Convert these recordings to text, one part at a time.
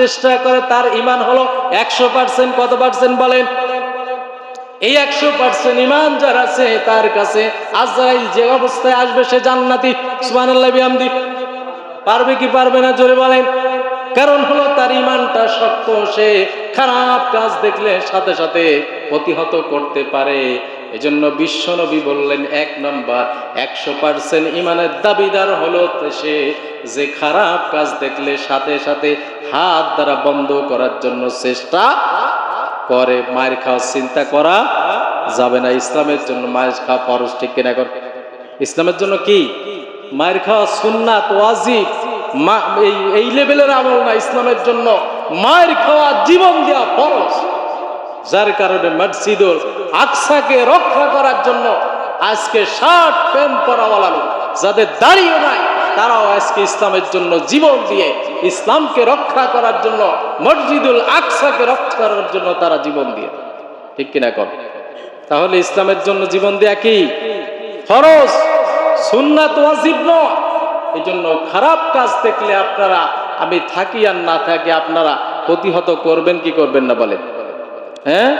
চেষ্টা করে, তার ইমান হলো একশো পার্সেন্ট কত পার্সেন্ট বলেন? এই একশো পার্সেন্ট ইমান যার আছে, তার কাছে আজরাইল যে অবস্থায় আসবে, সে জান্নাতি। বিহামদি। পারবে কি পারবে না, জোরে বলেন। কারণ হলো তার ইমানটা শক্ত, সে খারাপ কাজ দেখলে সাথে সাথে প্রতিহত করতে পারে। এজন্য বিশ্বনবী বললেন, এক নম্বর, একশো পার্সেন্ট ইমানের দাবিদার হলো সে যে খারাপ কাজ দেখলে সাথে সাথে হাত দ্বারা বন্ধ করার জন্য চেষ্টা করে, মায়ের খাওয়ার চিন্তা করা যাবে না। ইসলামের জন্য মায়ের খাওয়া ফরজ, ঠিক কিনা কর? ইসলামের জন্য কি? মায়ের খাওয়া সুন্নাত, ওয়াজিব, মা এই লেভেলের আমল না। ইসলামের জন্য মায়ের খাওয়া জীবন দেওয়া ফরজ। যার কারণে মসজিদুল আকসাকে রক্ষা করার জন্য আজকে শার্ট প্যান্ট পরাওয়ালা লোক, যাদের দাঁড়িয়ে নাই, তারাও আজকে ইসলামের জন্য জীবন দিয়ে ইসলামকে রক্ষা করার জন্য, মসজিদুল আকসাকে রক্ষা করার জন্য তারা জীবন দিয়ে। ঠিক কিনা কর তাহলে ইসলামের জন্য জীবন দেয়া কি? ফরজ, সুন্নাত ওয়াজিব নয়। এই জন্য খারাপ কাজ দেখলে আপনারা, আমি থাকি আর না থাকি আপনারা প্রতিহত করবেন কি করবেন না বলেন। হ্যাঁ?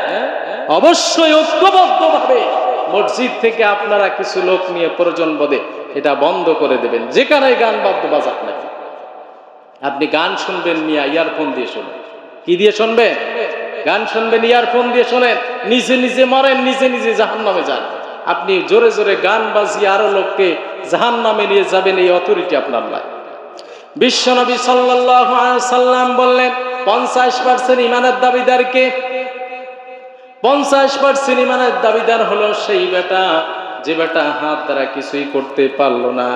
অবশ্যই ঐক্যবদ্ধভাবে মসজিদ থেকে আপনারা কিছু লোক নিয়ে প্রয়োজন বোধে এটা বন্ধ করে দেবেন। যেখানে গান বাদ্য বাজাক নাকি? আপনি গান শুনবেন নিয়ে ইয়ারফোন দিয়ে শুনবেন কি দিয়ে শুনবেন? গান শুনবেন ইয়ারফোন দিয়ে শোনেন। নিজে নিজে মরেন, নিজে নিজে জাহান নামে যান। আপনি জোরে জোরে গান বাজিয়ে আরও লোককে জাহান নামে নিয়ে যাবেন, এই অথরিটি আপনার নাই। বিশ্বনবী আলাইহি সাল্লাম বললেন, পঞ্চাশ পার্সেন্ট ইমানের দাবিদারকে পঞ্চাশ পার্সেন্ট ইমানের দাবিদার হলো সেই বেটা। যে বেটা হাত দ্বারা কিছুই করতে পারল না।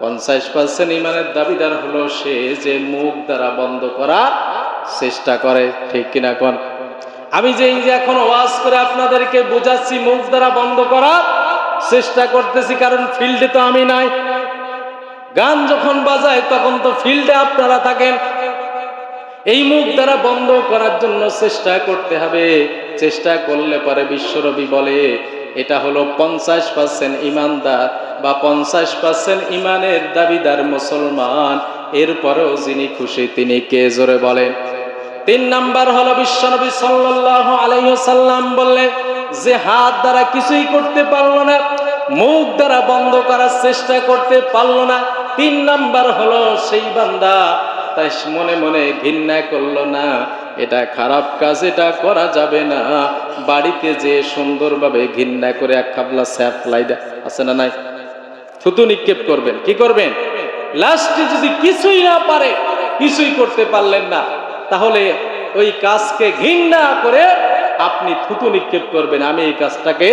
পঞ্চাশ পার্সেন্ট ইমানের দাবিদার হলো সে যে মুখ দ্বারা বন্ধ করার চেষ্টা করে, ঠিক কিনা কোন? আমি যে এই যে এখন ওয়াজ করে আপনাদেরকে বোঝাচ্ছি, মুখ দ্বারা বন্ধ করার চেষ্টা করতেছি, কারণ ফিল্ডে তো আমি নাই। গান যখন বাজায় তখন তো ফিল্ডে আপনারা থাকেন। এই মুখ দ্বারা বন্ধ করার জন্য চেষ্টা করতে হবে। চেষ্টা করলে পরে বিশ্বরবি বলে, এটা হলো পঞ্চাশ পার্সেন্ট ইমানদার বা পঞ্চাশ পার্সেন্ট ইমানের দাবিদার মুসলমান। এরপরেও যিনি খুশি, তিনি কে জোরে বলেন তিন নাম্বার হলো বিশ্বনবী সাল্লাল্লাহু আলাইহি সাল্লাম বললেন যে হাত দ্বারা কিছুই করতে পারল না, মুখ দ্বারা বন্ধ করার চেষ্টা করতে পারল না। তিন নাম্বার হলো সেই বান্দা তাই মনে মনে ঘৃণা করল না। এটা খারাপ কাজ, এটা করা যাবে না। বাড়িতে যে সুন্দরভাবে ঘৃণা করে এক খাবলা স্যাপ লাইদা আছে না নাই? থুতু নিক্ষেপ করবেন, কি করবেন? লাস্টে যদি কিছুই না পারে, কিছুই করতে পারলেন না, তাহলে ওই কাজকে ঘৃণা করে আপনি থুতু নিক্ষেপ করবেন। আমি এই কাজটাকে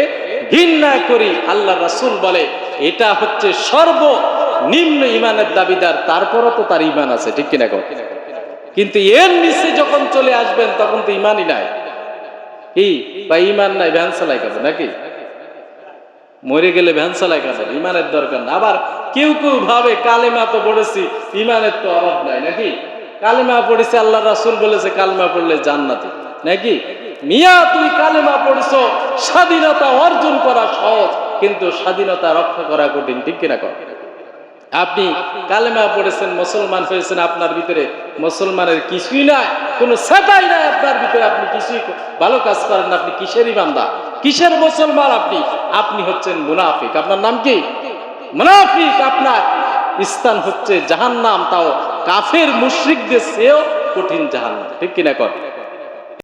ঘৃণা করি, আল্লাহ রাসূল বলে, এটা হচ্ছে সর্ব নিম্ন ইমানের দাবিদার, তারপরও তো তার ইমান আছে, ঠিক কিনা কর কিন্তু এর নিচে যখন চলে আসবেন, তখন তো ইমানই নাই। কি? বা ইমান নাই, ভ্যান চালাই কাজে নাকি? মরে গেলে ভ্যান চালাই কাজে ইমানের দরকার না। আবার কেউ কেউ ভাবে, কালেমা তো পড়েছি ইমানের তো অভাব নাই, নাকি? কালেমা পড়েছে, আল্লাহ রাসূল বলেছে, কালেমা পড়লে জান্নাতি, নাকি? মিয়া, তুমি কালেমা পড়ছো, স্বাধীনতা অর্জন করা সহজ, কিন্তু স্বাধীনতা রক্ষা করা কঠিন, ঠিক কিনা কর আপনি কালেমা পড়েছেন, মুসলমান হয়েছেন আপনার ভিতরে, মুসলমানের কিছুই নাই, কোনো সেটাই নাই আপনার ভিতরে, আপনি কিছুই ভালো কাজ করেন আপনি কিসেরই বান্দা? কিসের মুসলমান আপনি? আপনি হচ্ছেন মুনাফিক। আপনার নাম কি? মুনাফিক আপনার। স্থান হচ্ছে জাহান্নাম, তাও কাফের মুশরিকদের চেয়েও কঠিন জাহান্নাম। ঠিক কিনা কর